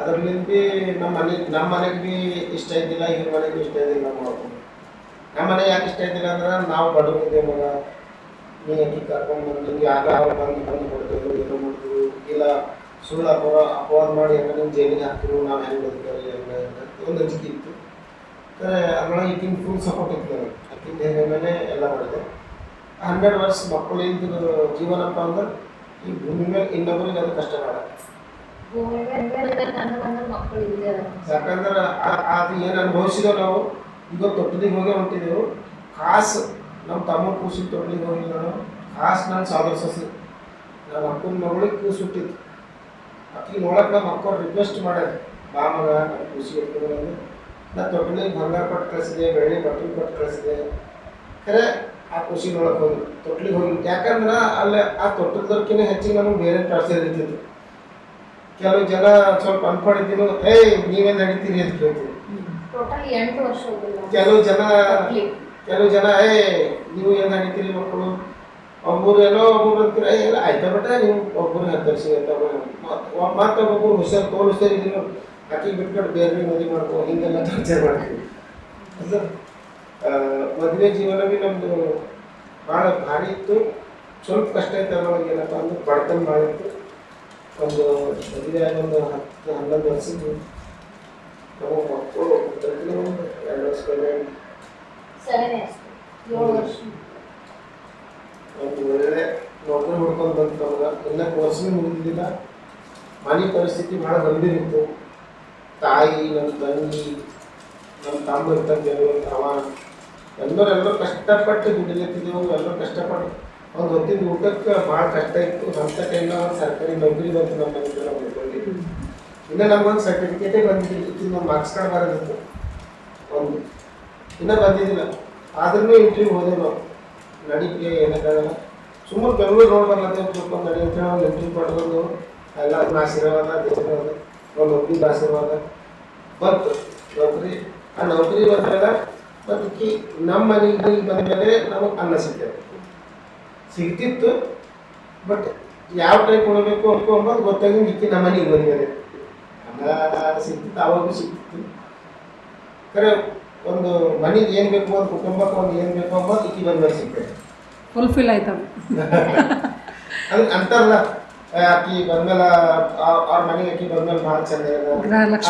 ಅದರಲ್ಲಿ ಭೀ ನಮ್ಮ ಮನೆ, ನಮ್ಮ ಮನೆಗೆ ಭೀ ಇಷ್ಟ ಇದ್ದಿಲ್ಲ, ಇವ್ರ ಮನೆಗೆ ಇಷ್ಟ ಇದ್ದಿಲ್ಲ ನಮ್ಮ ಮಾಡ್ಕೊಂಡು ನಮ್ಮ ಮನೆ ಯಾಕೆ ಇಷ್ಟ ಇದ್ದಿಲ್ಲ ಅಂದ್ರೆ ನಾವು ಬಡವರಿದ್ದೆ ಮಗ. ನೀ ಅಕ್ಕಿ ಕರ್ಕೊಂಡು ಬಂದು ಯಾರು ಅವ್ರು ಬಂದು ಬಂದು ಕೊಡ್ತಿದ್ರು ಏನೋ ಮಾಡಿದ್ರು ಇಲ್ಲ ಸುಳ್ಳು ಅಪವ ಅಪವಾದ ಮಾಡಿ ಹೆಂಗ ನಿಮ್ಮ ಜೈಲಿಗೆ ಹಾಕ್ತಿರು ನಾವು ಹೆಂಗೆ ಅಂತ ಹಂಗೆ ಒಂದು ಅಂಜಿಕೆ ಇತ್ತು. ಆದರೆ ಅದ್ರೊಳಗೆ ಈಗಿನ ಫುಲ್ ಸಪೋರ್ಟ್ ಇತ್ತು ನನಗೆ ಹೆಂಗೆ ಮೇಲೆ ಎಲ್ಲ ಮಾಡಿದೆ. ಹಂಡ್ರೆಡ್ ವರ್ಷ ಮಕ್ಕಳಿಂದ ಜೀವನಪ್ಪ ಅಂದ್ರೆ ಈ ಭೂಮಿ ಮೇಲೆ ಇನ್ನೊಬ್ಬರಿಗೆ ಅದು ಕಷ್ಟ ಬೇಡ. ಯಾಕಂದ್ರೆ ಅದು ಏನು ಅನುಭವಿಸಿದೆವು ನಾವು ಈಗ ತೊಟ್ಟಲಿಗೆ ಹೋಗಿ ಹೊಂಟಿದ್ದೆವು ಕಾಸು ನಮ್ಮ ತಮ್ಮ ಕೂಸಿಗೆ ತೊಟ್ಟಲಿಗೆ ಹೋಗಿಲ್ಲ ನಾನು. ಕಾಸು ನಾನು ಸಾದರ ಸಸಿ. ನಮ್ಮ ಅಕ್ಕನ ಮಗಳಿಗೆ ಕೂಸು ಹುಟ್ಟಿತ್ತು. ಅಕ್ಕಿಗೆ ನೋಡಕ್ಕೆ ನಮ್ಮ ಮಕ್ಕಳು ರಿಕ್ವೆಸ್ಟ್ ಮಾಡ್ಯಾರ ಬಾ ಮಗ ನನ್ನ ಖುಷಿ ಬಂದು ನಾ ತೊಟ್ಟಲಿಗೆ ಬಂಗಾರ ಕೊಟ್ಟು ಕಳಿಸಿದೆ ಬೆಳ್ಳಿ ಬಟ್ಟಲು ಕೊಟ್ಟು ಕಳಿಸಿದೆ. ಖರೆ ಆ ಖುಷಿ ನೋಡಕ್ಕೆ ಹೋಗಿ ತೊಟ್ಲಿಗೆ ಹೋಗಿ ಯಾಕಂದ್ರೆ ಅಲ್ಲಿ ಆ ತೊಟ್ಟದಕ್ಕಿಂತ ಹೆಚ್ಚಿಗೆ ನಮಗೆ ಬೇರೆ ಟಾರ್ಚರ್ ಇರ್ತಿತ್ತು. ಕೆಲವು ಜನ ಸ್ವಲ್ಪ ಅನ್ಕೊಂಡಿದ್ದೀನಿ ಏಯ್ ನೀವೇನು ನಡೀತೀರಿ? ಅಂತ ಕೇಳ್ತೀವಿ ಕೆಲವು ಜನ. ಕೆಲವು ಜನ ಏಯ್ ನೀವು ಏನು ನಡೀತೀರಿ ಮಕ್ಕಳು? ಒಬ್ಬರು ಎಲ್ಲೋ ಒಬ್ಬರು ಅಂತೀರ ಎಲ್ಲ ಆಯ್ತಾ ಬಟ್ಟ ನೀವು ಒಬ್ಬರು ಹತ್ತರಿಸಿ ಮತ್ತೆ ಒಬ್ಬರು ಹುಷಾರು ತೋಲ್ ಹುಷಾರಿದ್ದೀರಿ ಆಕಿಗೆ ಬಿಟ್ಕೊಂಡು ಬೇರೆ ಮದುವೆ ಮಾಡ್ಕೋ ಹಿಂಗೆಲ್ಲ ಟಾರ್ಚರ್ ಮಾಡ್ತೀವಿ ಮದುವೆ ಜೀವನ ಬಿ ನಮ್ಮದು ಭಾಳ ಭಾರಿ ಇತ್ತು ಸ್ವಲ್ಪ ಕಷ್ಟ ಇತ್ತು ಅನ್ನೋವಾಗ ಏನಪ್ಪ ಅಂದ್ರೆ ಬಡತನ ಭಾಳ ಇತ್ತು ಒಂದು ಮದುವೆ ಆಗೊಂದು ಹತ್ತು ಹನ್ನೊಂದು ವರ್ಷದ್ದು ನಾವು ಮಕ್ಕಳು ಎರಡು ವರ್ಷ ಏಳು ವರ್ಷ ಒಂದು ಒಳ್ಳೆ ನೌಕರಿ ಹುಡ್ಕೊಂಡು ಬಂತು ಎಲ್ಲ ಕೋರ್ಸ್ನೇ ಮುಗಿದಿಲ್ಲ. ಮನೆ ಪರಿಸ್ಥಿತಿ ಭಾಳ ಗಂಭೀರ ಇತ್ತು. ತಾಯಿ ನಮ್ಮ ತಂಗಿ ನಮ್ಮ ತಮ್ಮ ಇರ್ತಕ್ಕಂಥ ಅವ ಎಲ್ಲರೂ ಎಲ್ಲರೂ ಕಷ್ಟಪಟ್ಟು ದುಡಿಲತ್ತಿದ್ದೆವು ಎಲ್ಲರೂ ಕಷ್ಟಪಟ್ಟು. ಒಂದು ಹೊತ್ತಿನ ಊಟಕ್ಕೆ ಭಾಳ ಕಷ್ಟ ಇತ್ತು. ಅಂತ ಟೈಮ್ನ ಒಂದು ಸರ್ಕಾರಿ ನೌಕರಿ ಬಂತು ನಮ್ಮ ಮನೆಗೆ ನಾವು ಇನ್ನು ನಮಗೊಂದು ಸರ್ಟಿಫಿಕೇಟೇ ಬಂದಿದ್ದಿಲ್ಲ ನಮ್ಮ ಮಾರ್ಕ್ಸ್ ಕಾರ್ಡ್ ಬರೋದಿತ್ತು. ಒಂದು. ಇನ್ನೂ ಬಂದಿದ್ದಿಲ್ಲ. ಆದ್ರೂ ಇಂಟರ್ವ್ಯೂ ಹೋದೆ ನಾವು. ನಡೀತಿಗೆ ಏನಕ್ಕಾಗಲ್ಲ. ಸುಮ್ಮನೆ ಬೆಂಗಳೂರು ರೋಡ್ ಬರ್ಲತ್ತೆ ಸ್ವಲ್ಪ ನಡಿ ಅಂತ ಹೇಳಿ ಒಂದು ಪಡೆದು ಎಲ್ಲ ಆಶೀರ್ವಾದ ದೇವರವಾದ ಒಂದು ನೌಕರಿ ಆಶೀರ್ವಾದ. ಬಂತು. ನೌಕರಿ, ಆ ನೌಕರಿ ಬಂದಾಗ ಮತ್ತು ಕಿ ನಮ್ಮ ಮನೆಗೆ ಬಂದ ಮೇಲೆ ನಮಗೆ ಅನ್ನ ಸಿಗ್ತದೆ ಸಿಗ್ತಿತ್ತು ಬಟ್ ಯಾವ ಟೈಪ್ ಕೊಡಬೇಕು ಅನ್ಕೊ ಅಂಬೋದು ಗೊತ್ತಾಗಿ ಇಕ್ಕಿ ನಮ್ಮ ಮನೆಗೆ ಬಂದ್ಮೇಲೆ ಅನ್ನ ಸಿಗ್ತಿತ್ತು ಅವಾಗೂ ಸಿಗ್ತಿತ್ತು. ಖರೆ ಒಂದು ಮನೆಗೆ ಏನು ಬೇಕು ಒಂದು ಕುಟುಂಬಕ್ಕೆ ಒಂದು ಏನು ಬೇಕು ಅನ್ನೋದು ಇಕ್ಕಿ ಬಂದ್ಮೇಲೆ ಸಿಗ್ತದೆ ಫುಲ್ಫಿಲ್ ಆಯ್ತು. (laughs) ಅದು ಅಂತಾರಲ್ಲ ಅಕ್ಕಿ ಆಕಿ ಬಂದ್ಮೇಲೆ ಅವ್ರ ಮನೆಗೆ ಆಕಿ ಬಂದ್ಮೇಲೆ ಭಾಳ ಚಂದ.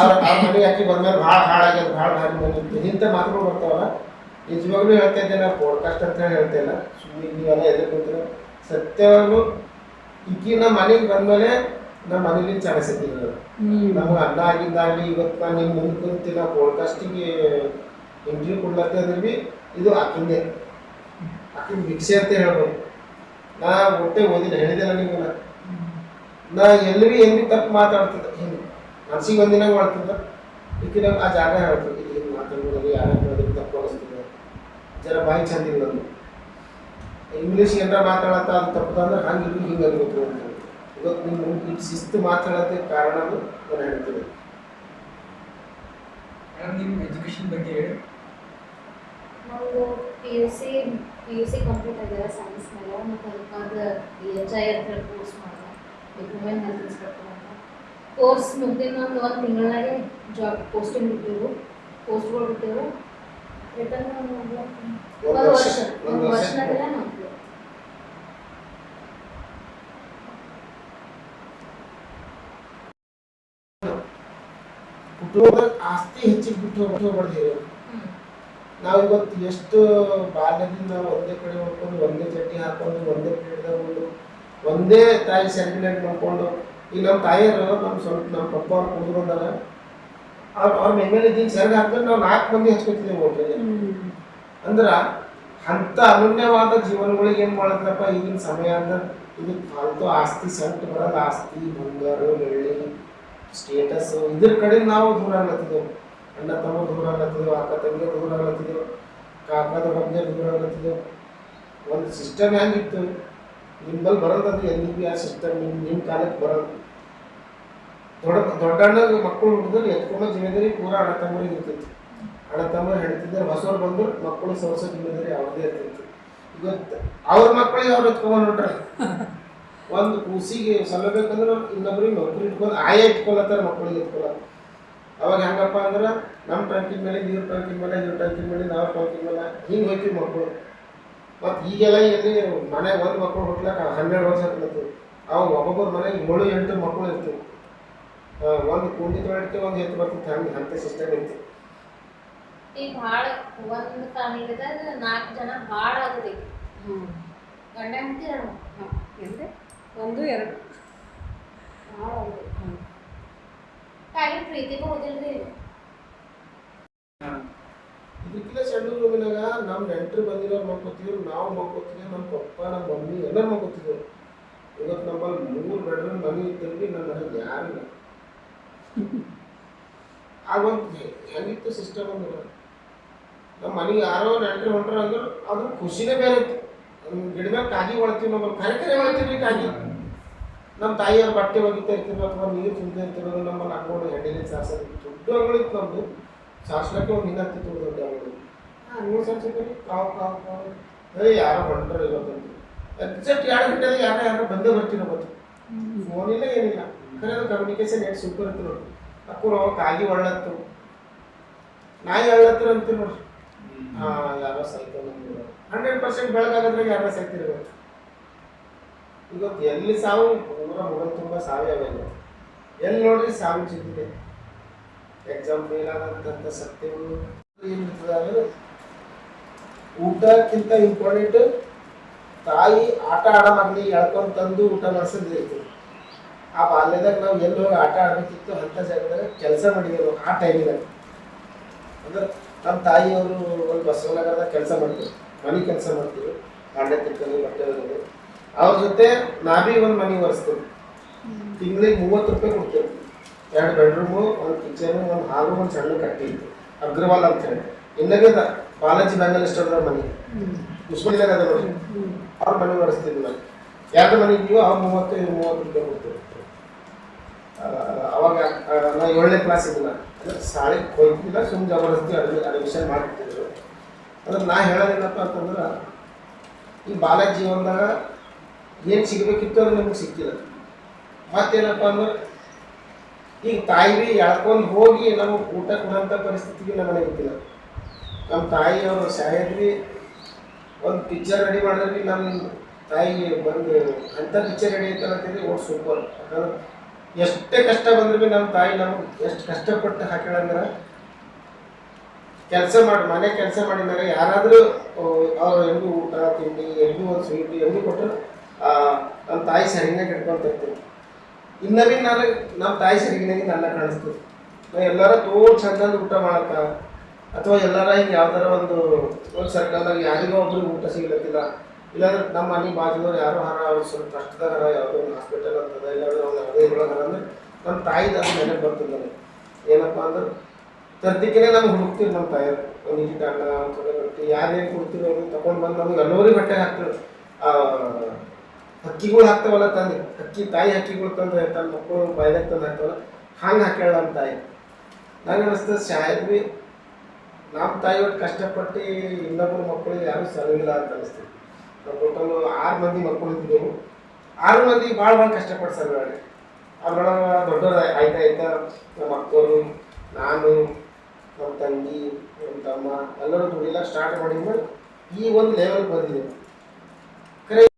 ಅವ್ರ ಮನೆಗೆ ಆಕಿ ಬಂದ್ಮೇಲೆ ಭಾಳ ಹಾಳಾಗ್ಯದ ಭಾಳ ಭಾರಿ ಬಂದಿತ್ತು. ಇಂಥ ಮಾತುಗಳು ಬರ್ತಾವಲ್ಲ ನಿಜವಾಗ್ಲೂ ಹೇಳ್ತಾ ಇದ್ದೆ ನಾ ಪಾಡ್ಕಾಸ್ಟ್ ಅಂತ ಹೇಳಿ ಹೇಳ್ತಾ ಇಲ್ಲ. ಸುಮ್ಮನೆ ನೀವೆಲ್ಲ ಎದುರು ಕೂತಿರೋ ಸತ್ಯವಾಗ್ಲೂ ಈಕಿ ನಮ್ಮ ಮನೆಗೆ ಬಂದ್ಮೇಲೆ ನಮ್ಮ ಮನೇಲಿ ಚಾಣಿಸತಿ ನಮ್ಗೆ ಅನ್ನ ಆಗಿದ್ದಾಗಲಿ ಇವತ್ತು ನಾನು ನಿಮ್ಮ ಮುಂದೆ ಕುಂತಿಲ್ಲ ಪಾಡ್ಕಾಸ್ಟಿಗೆ ಇಂಟರ್ವ್ಯೂ ಕೊಡ್ಲತ್ತೆ ಅಂದ್ರೆ ಬಿ ಇದು ಆಕಿಂದೆ ಆಕಿನ ಭಿಕ್ಷೆ ಅಂತ ಹೇಳ್ಬೋದು. ನಾ ಹೊಟ್ಟೆ ಓದಿಲ್ಲ, ಹೇಳಿದೆ ನಿಮ್ಗೆ ನಾ ನಾ ಏನು ಬಿ ತಪ್ಪು ಮಾತಾಡ್ತಿದ್ದೆ. ಹಿಂಗೆ ಮನ್ಸಿಗೆ ಒಂದಿನ ಮಾಡ್ತಿದ್ದ. ನಾವು ಆ ಜಾಗ ಹೇಳ್ತದೆ ಇಲ್ಲಿ ಹಿಂಗೆ ಮಾತಾಡ್ಬೋದು ಯಾರು ತಪ್ಪು ಅನಿಸ್ತದೆ. ಜರ ಬಾಯಿ ಚಂದಿಲ್ಲ ಅದು. ಇಂಗ್ಲೀಷ್ ಏನಾರ ಮಾತಾಡತ್ತ ಅದು ತಪ್ಪು ಅಂದ್ರೆ ಹಂಗೆ ಹಿಂಗೆ ಅನ್ಬೇಕು ಅಂತ ಇವತ್ತು ನಿಮ್ಮ ಶಿಸ್ತು ಮಾತಾಡೋದಕ್ಕೆ ಕಾರಣ ಅದು, ನಾನು ಹೇಳ್ತೀನಿ ಮೇಡಮ್ ನಿಮ್ಮ ಎಜುಕೇಶನ್ ಬಗ್ಗೆ ಹೇಳಿ. ನಾವು P U C P U C complete ಆಗ್ಯಾರ ಸೈನ್ಸ್ ಮೇಲೆ ಮತ್ತು ಅದಕ್ಕಾದ ಎಚ್ ಐ ಅಂತ ಹೇಳಿ ಕೋರ್ಸ್ ಮಾಡಿದೆ. ವುಮೆನ್ ಹೆಲ್ತ್ ಇನ್ಸ್ಪೆಕ್ಟರ್ ಅಂತ. ಕೋರ್ಸ್ ಮುಗ್ದಿನ ಒಂದು ಒಂದು ತಿಂಗಳಾಗೆ ಜಾಬ್ ಪೋಸ್ಟಿಂಗ್ ಬಿಟ್ಟಿರು ಪೋಸ್ಟ್ಗಳು ಬಿಟ್ಟಿರು ರಿಟರ್ನ್ ಒಂದು ಒಂದು ವರ್ಷ ಒಂದು ನಾವು ವರ್ಷನಾಗೆಲ್ಲ ನೌಕರಿ ಕುಟುಂಬದ ಆಸ್ತಿ ಹೆಚ್ಚಿಗೆ ಬಿಟ್ಟು ಹಿರಿಯರು ನಾವು ಇವತ್ತು ಎಷ್ಟು ಬಾಲ್ಯದಿಂದ ಒಂದೇ ಕಡೆ ಹೋಗ್ಕೊಂಡು ಒಂದೇ ಚಟ್ಟಿ ಹಾಕೊಂಡು, ಒಂದೇ ಪೀಠದಲ್ಲಿ ಒಂದೇ ತಾಯಿ ಸ್ಯಾಟಿಲೈಟ್ ಮಾಡ್ಕೊಂಡು, ಈಗ ನಮ್ಮ ತಾಯಿಯರು ನಮ್ಮ ಸ್ವಲ್ಪ ನಮ್ಮ ಪಪ್ಪ ಅವ್ರು ಅಂದಾರ. ಅವ್ರು, ಅವ್ರ ಮೇಲೆ ಇದ್ದಿನ ಸರಿ ಹಾಕಿದ್ರೆ ನಾವು ನಾಲ್ಕು ಮಂದಿ ಹಚ್ಕೊತೀವಿ ಹೋಗ್ತೀವಿ ಅಂದ್ರೆ ಅಂಥ ಅನನ್ಯವಾದ ಜೀವನಗಳಿಗೆ ಏನು ಮಾಡಿದ್ರಪ್ಪ ಈಗಿನ ಸಮಯ ಅಂದ್ರೆ ಇದು ಫಾಲ್ತು ಆಸ್ತಿ, ಸಂಟ್ ಬರಲ್ಲ. ಆಸ್ತಿ, ಬಂಗಾರ, ಬೆಳ್ಳಿ ಸ್ಟೇಟಸ್ ಇದ್ರ ಕಡೆ ನಾವು ದೂರ ಆಗ್ಲತ್ತಿದ್ದೆವು. ಅಣ್ಣ ತಮ್ಮ ದೂರ ಆಗ್ಲತ್ತಿದ್ದೆವು, ಅಕ್ಕ ತಂಗಿ ದೂರ ಆಗ್ಲತ್ತಿದ್ದೆವು ಕಾಕ ದೊಡ್ಡಪ್ಪ ದೂರ ಆಗ್ಲತ್ತಿದ್ದೆವು. ಒಂದು ಸಿಸ್ಟಮ್ ಹೆಂಗಿತ್ತು? ನಿಮ್ಮಲ್ಲಿ ಬರೋದದು ಎಲ್ಲಿ ಬಿ ಆ ಸಿಸ್ಟಮ್ ನಿಮ್ಮ ನಿಮ್ಮ ಕಾಲಕ್ಕೆ ಬರೋದು ದೊಡ್ಡ ದೊಡ್ಡಣ್ಣ ಮಕ್ಕಳು ಹುಡುಗರು ಎತ್ಕೊಂಡು ಜಿಮ್ಮೆದಾರಿ ಪೂರ ಅಣ್ಣ ತಮ್ಮರಿಗೆ ಇರ್ತಿತ್ತು. ಅಣ್ಣ ತಮ್ಮ ಹೇಳ್ತಿದ್ದಾರೆ ಹೊಸವ್ರು ಬಂದು ಮಕ್ಕಳು ಸೋರ್ಸೋ ಜಿಮ್ಮೆದಾರಿ ಅವ್ರದೇ ಇರ್ತಿತ್ತು. ಇವತ್ತು ಅವ್ರ ಮಕ್ಕಳಿಗೆ ಅವ್ರು ಎತ್ಕೊಂಡ್ ನೋಡ್ರಿ ಒಂದು ಕೂಸಿಗೆ ಸಲ್ಲಬೇಕಂದ್ರೆ ಇನ್ನೊಬ್ರಿಗೆ ನೌಕರಿ ಇಟ್ಕೊಂಡು ಆಯ ಇಟ್ಕೊಳತ್ತಾರ ಮಕ್ಕಳಿಗೆ ಇಟ್ಕೊಳ ಅವಾಗ ಹೆಂಗಪ್ಪ ಅಂದ್ರೆ ನಮ್ಮ ಟ್ಯಾಂಕಿನ ಮೇಲೆ ನೀರು ಟ್ಯಾಂಕಿನ ಮೇಲೆ ಇವ್ರ ಟ್ಯಾಂಕಿನ ಮೇಲೆ ನಾವು ಟ್ಯಾಂಕಿನ ಮೇಲೆ ಹಿಂಗೆ ಹೋಯ್ತೀವಿ ಮಕ್ಕಳು ಮತ್ತು ಈಗೆಲ್ಲ ಎಲ್ಲಿ ಮನೆ ಒಂದು ಮಕ್ಕಳು ಹುಟ್ಲಕ್ಕ ಹನ್ನೆರಡು ವರ್ಷ ಇರ್ತದೆ ಅವಾಗ ಒಬ್ಬೊಬ್ಬರು ಮನೆಗೆ ಏಳು ಎಂಟು ಮಕ್ಕಳು ಇರ್ತೀವಿ. ಒಂದು ಕುಂಡಿ ತೊಳಿಕೆ ಒಂದು ಎತ್ತು ಬರ್ತಿತ್ತು ಹಂಗೆ ಅಂತ ಸಿಸ್ಟಮ್ ಇತ್ತು ಈಗ ಭಾಳ ಒಂದು ಫ್ಯಾಮಿಲಿದಾಗ ನಾಲ್ಕು ಜನ ಭಾಳ ಆಗದೆ ಗಂಡ ಹೆಂಡತಿ ಎಂದ್ರೆ ಒಂದು ಎರಡು. ತಾಯಿ ಪ್ರೀತಿಗೂ ಹೋದಿಲ್ರಿ ಇದಕ್ಕಿಂತ ಸಣ್ಣ ರೂಮಿನಾಗ ನಮ್ಮ ನೆಂಟರು ಬಂದಿರೋರು ಮಲ್ಕೋತಿದ್ರು ನಾವು ಮಲ್ಕೋತಿದ್ವಿ ನಮ್ಮ ಪಪ್ಪ ನಮ್ಮ ಮಮ್ಮಿ ಎಲ್ಲರೂ ಮಾಡ್ಕೊತಿದ್ರು ಇವತ್ತು ನಮ್ಮಲ್ಲಿ ಮೂರು ಬೆಡ್ರೂಮ್ ಮನೆ ಇದ್ದಲ್ಲಿ ನಮ್ಮ ಮನೆಗೆ ಯಾರಿಲ್ಲ ಆಗೊಂದು ಹೆಂಗಿತ್ತು ಸಿಸ್ಟಮ್ ಅಂದ್ರೆ. ನಮ್ಮ ಮನೆಗೆ ಯಾರೋ ನೆಂಟರು ಹೊಂಟ್ರ ಅಂದ್ರೆ ಅದ್ರ ಖುಷಿನೇ ಬೇರೆ ಇತ್ತು. ಗಿಡ ಮೇಲೆ ಕಾಗಿ ಒಳ್ತೀವಿ ನಮ್ಮಲ್ಲಿ ಕರೆ ಕರೆ ಒಳ್ತೀವಿ ಕಾಗಿ ನಮ್ಮ ತಾಯಿಯವ್ರ ಬಟ್ಟೆ ಒಗಿತಾ ಇರ್ತಿದ್ರು ಅಥವಾ ನೀರು ತಿಂತಾ ಇರ್ತಿರೋದು ನಮ್ಮನ್ನು ಹಾಕೊಂಡು ಎಣ್ಣೆಲಿ ಸಾರ್ಸೋದು. ದೊಡ್ಡ ಅಂಗಳು ಇತ್ತು ನಮ್ಮದು ಸಾರ್ಸ್ಲಕ್ಕೆ ಒಂದು ಹಿಂಗಾಗ್ತಿತ್ತು ದೊಡ್ಡ ಅಂಗಡಿ ಹಾಂ ನೀವು ಸಾರ್ಸಿದ್ರಿ ಕಾವು ಕಾವು ಕಾವು. ಅದೇ ಯಾರೋ ಹೊಂಟ್ರ ಇರೋದಂತೆ ಎಕ್ಸಾಕ್ಟ್ ಎರಡು ಗಂಟೆಗೆ ಯಾರೋ ಯಾರೋ ಬಂದೇ ಬರ್ತೀರ ಮತ್ತು ಫೋನ್ ಇಲ್ಲ ಏನಿಲ್ಲ. ಖರೆ ಅದು ಕಮ್ಯುನಿಕೇಶನ್ ಎಷ್ಟು ಸೂಪರ್ ಇತ್ತು ನೋಡಿ. ಅಕ್ಕೂ ನಾವು ಕಾಗಿ ಒಳ್ಳತ್ತು. ನಾಯಿ ಒಳ್ಳತ್ತರ ಅಂತೀರಿ ನೋಡ್ರಿ ಹಾಂ ಯಾರೋ ಸಾಯ್ತು ನಮ್ಗೆ ಹಂಡ್ರೆಡ್ ಪರ್ಸೆಂಟ್ ಬೆಳಗಾಗದ್ರಾಗ ಯಾರೋ ಸಾಯ್ತಿರ್ಬೇಕು ಇವತ್ತು ಎಲ್ಲಿ ಸಾವು ಪೂರ ಮೊಬೈಲ್ ತುಂಬ ಸಾವೇ ಅವೆ ಇವತ್ತು. ಎಲ್ಲಿ ನೋಡ್ರಿ ಸಾವು ಚಿಂತಿದೆ ಎಕ್ಸಾಮ್ ಫೇಲ್ ಆದಂಥ ಸತ್ಯಗಳು ಊಟಕ್ಕಿಂತ ಇಂಪಾರ್ಟೆಂಟ್ ತಾಯಿ ಆಟ ಆಡೋ ಎಳ್ಕೊಂಡು ತಂದು ಊಟ ಮಾಡಿಸೋದು ಆ ಬಾಲ್ಯದಾಗ ನಾವು ಎಲ್ಲಿ ಹೋಗಿ ಆಟ ಆಡಬೇಕಿತ್ತು ಅಂಥ ಜಾಗದಾಗ ಕೆಲಸ ಮಾಡಿದ್ರು ಆ ಟೈಮಿನಾಗ ಅಂದ್ರೆ ನಮ್ಮ ತಾಯಿಯವರು ಒಂದು ಬಸವನಗರದಾಗ ಕೆಲಸ ಮಾಡ್ತೀವಿ ಮನೆ ಕೆಲಸ ಮಾಡ್ತೀವಿ ಬಾಂಡೆ ತಿಕ್ಕಲು, ಬಟ್ಟೆ ಅವ್ರ ಜೊತೆ ನಾ ಭೀ ಒಂದು ಮನೆ ಒರೆಸ್ತೀವಿ ತಿಂಗಳಿಗೆ ಮೂವತ್ತು ರೂಪಾಯಿ ಕೊಡ್ತೇವೆ ಎರಡು ಬೆಡ್ರೂಮು ಒಂದು ಕಿಚನು ಒಂದು ಹಾಲು ಒಂದು ಸಣ್ಣ ಕಟ್ಟಿ ಅಗ್ರವಾಲ್ ಅಂತ ಹೇಳಿ. ಇನ್ನಗದ ಬಾಲಾಜಿ ಬ್ಯಾಂಗಲ್ ಸ್ಟೋರ್ದ ಮನೆ. ಮುಸ್ಲಿಮ್ದಾಗ ಅದ ನೋಡಿ. ಅವ್ರ ಮನೆ ಒರೆಸ್ತಿದ್ವಿ ನಾನು. ಎರಡು ಮನೆ ಇದೀವೋ ಅವ್ರು ಮೂವತ್ತೈದು ಮೂವತ್ತು ರೂಪಾಯಿ ಕೊಡ್ತೇವೆ ಅವಾಗ ನಾ ಏಳನೇ ಕ್ಲಾಸ್ ಇದ್ದಿಲ್ಲ ಅಂದ್ರೆ ಶಾಲೆಗೆ ಹೋಗ್ತಿಲ್ಲ ಸುಮ್ಮನೆ ಜಬರ್ದಸ್ತಿ ಅಡ್ಮಿ ಅಡ್ಮಿಷನ್ ಮಾಡ್ತಿದ್ರು. ಅಂದ್ರೆ ನಾ ಹೇಳೋದೇನಪ್ಪ ಅಂತಂದ್ರೆ ಈ ಬಾಲ್ಯ ಜೀವನದಾಗ ಏನು ಸಿಗಬೇಕಿತ್ತು ಅದು ನಮಗೆ ಸಿಕ್ಕಿಲ್ಲ ಮತ್ತೇನಪ್ಪ ಅಂದ್ರೆ, ಈಗ ತಾಯಿ ಬಿ ಎಳ್ಕೊಂಡು ಹೋಗಿ ನಮಗೆ ಊಟ ಕೊಡೋಂಥ ಪರಿಸ್ಥಿತಿಗೆ ನಮಗೆ ಗೊತ್ತಿಲ್ಲ ನಮ್ಮ ತಾಯಿಯವರು ಸಾಯದ್ರಿ ಒಂದು ಪಿಕ್ಚರ್ ರೆಡಿ ಮಾಡಿದ್ರಿ ನಮ್ಮ ತಾಯಿಗೆ ಬಂದು ಅಂಥ ಪಿಕ್ಚರ್ ರೆಡಿ ಐತೆ ಅಂತಂದ್ರೆ ಓಟ್ ಸೂಪರ್ ಯಾಕಂದ್ರೆ ಎಷ್ಟೇ ಕಷ್ಟ ಬಂದ್ರು ನಮ್ಮ ತಾಯಿ ನಮ್ಗೆ ಎಷ್ಟು ಕಷ್ಟಪಟ್ಟು ಹಾಕ್ಯಾಳಂದ್ರೆ ಕೆಲಸ ಮಾಡಿ, ಮನೆ ಕೆಲಸ ಮಾಡಿದಾಗ ಯಾರಾದರೂ, ಅವ್ರು ಎಲ್ಲಿ ಊಟ, ತಿಂಡಿ, ಎಲ್ಲಿ ಒಂದು ಸ್ವೀಟ್ ಎಲ್ಲಿ ಕೊಟ್ಟರು ನಮ್ಮ ತಾಯಿ ಸರಿಗಿನ ಇಟ್ಕೊಂತ ಇರ್ತೀವಿ ಇನ್ನ ಬಿ ನನಗೆ ನಮ್ಮ ತಾಯಿ ಸರಿಗಿನಾಗಿ ನನ್ನ ಕಾಣಿಸ್ತದೆ ನಾ ಎಲ್ಲಾರ ತೋಲ್ ಚಂದಂದ ಊಟ ಮಾಡಕ್ಕ ಅಥವಾ ಎಲ್ಲಾರ ಹಿಂಗೆ ಯಾವ್ದಾರ ಒಂದು ಒಂದು ಸರ್ಕಲ್ದಾಗ ಯಾರಿಗೋ ಒಬ್ರಿಗೆ ಊಟ ಸಿಗ್ಲತ್ತಿಲ್ಲ. ಇಲ್ಲಾಂದ್ರೆ ನಮ್ಮ ಮನೆ ಬಾಜುದವ್ರು ಯಾರೋ ಹರ, ಅವ್ರು ಸ್ವಲ್ಪ ಕಷ್ಟದಾಗ ಹರ, ಯಾವುದೋ ಒಂದು ಹಾಸ್ಪಿಟಲ್ ಅಂತದ, ಇಲ್ಲಾಂದ್ರೆ ಒಂದು ಯಾವುದೋ ಹರ ಅಂದ್ರೆ ನಮ್ಮ ತಾಯಿದ ಅದು ನೆನಪು ಬರ್ತದೆ ನನಗೆ ಏನಪ್ಪ ಅಂದ್ರೆ ತರ್ದಿಕ್ಕೇನೆ ನಮ್ಗೆ ಹುಡುಕ್ತೀವಿ ನಮ್ಮ ತಾಯಿ ಒಂದು ಅಣ್ಣ ಒಂದು ರೊಟ್ಟಿ ಯಾರೇನು ಕೊಡ್ತೀವಿ ಅವ್ರಿಗೆ ತಗೊಂಡು ಬಂದು ನಮ್ಗೆ ಎಲ್ಲರಿಗೆ ಬಟ್ಟೆ ಹಾಕ್ತೀವಿ ಹಕ್ಕಿಗಳು ಹಾಕ್ತಾವಲ್ಲ ತಂದೆ. ಹಕ್ಕಿ ತಾಯಿ ಹಕ್ಕಿಗಳು ತಂದು ತನ್ನ ಮಕ್ಕಳು ಬಾಯ್ದಾಗ ತಂದು ಹಾಕ್ತಾವಲ್ಲ, ಹಂಗೆ ಹಾಕ್ಯಾಳ ನಮ್ಮ ತಾಯಿ. ನಂಗೆ ಅನಿಸ್ತದೆ ಶಾಯದ್ ಬಿ ನಮ್ಮ ತಾಯಿ ಒಟ್ಟು ಕಷ್ಟಪಟ್ಟು ಇನ್ನೊಬ್ಬರು ಮಕ್ಕಳಿಗೆ ಯಾರು ಸಲವಿಲ್ಲ ಅಂತ ಅನಿಸ್ತದೆ ನಮ್ಮ ಟೋಟಲ್ ಆರು ಮಂದಿ ಮಕ್ಕಳು ಇದ್ದೆವು ಆರು ಮಂದಿ ಭಾಳ ಭಾಳ ಕಷ್ಟಪಟ್ಟು ಮಾಡಿ ಅದ್ರೊಳಗೆ ದೊಡ್ಡವ್ರು ಆಯ್ತಾ ಆಯ್ತಾ ನಮ್ಮ ಅಕ್ಕವರು ನಾನು, ನಮ್ಮ ತಂಗಿ, ನಮ್ಮ ತಮ್ಮ ಎಲ್ಲರೂ ದುಡಿಲ್ಲ ಸ್ಟಾರ್ಟ್ ಮಾಡಿದ್ಮೇಲೆ ಈ ಒಂದು ಲೆವೆಲ್ ಬಂದಿದೆ.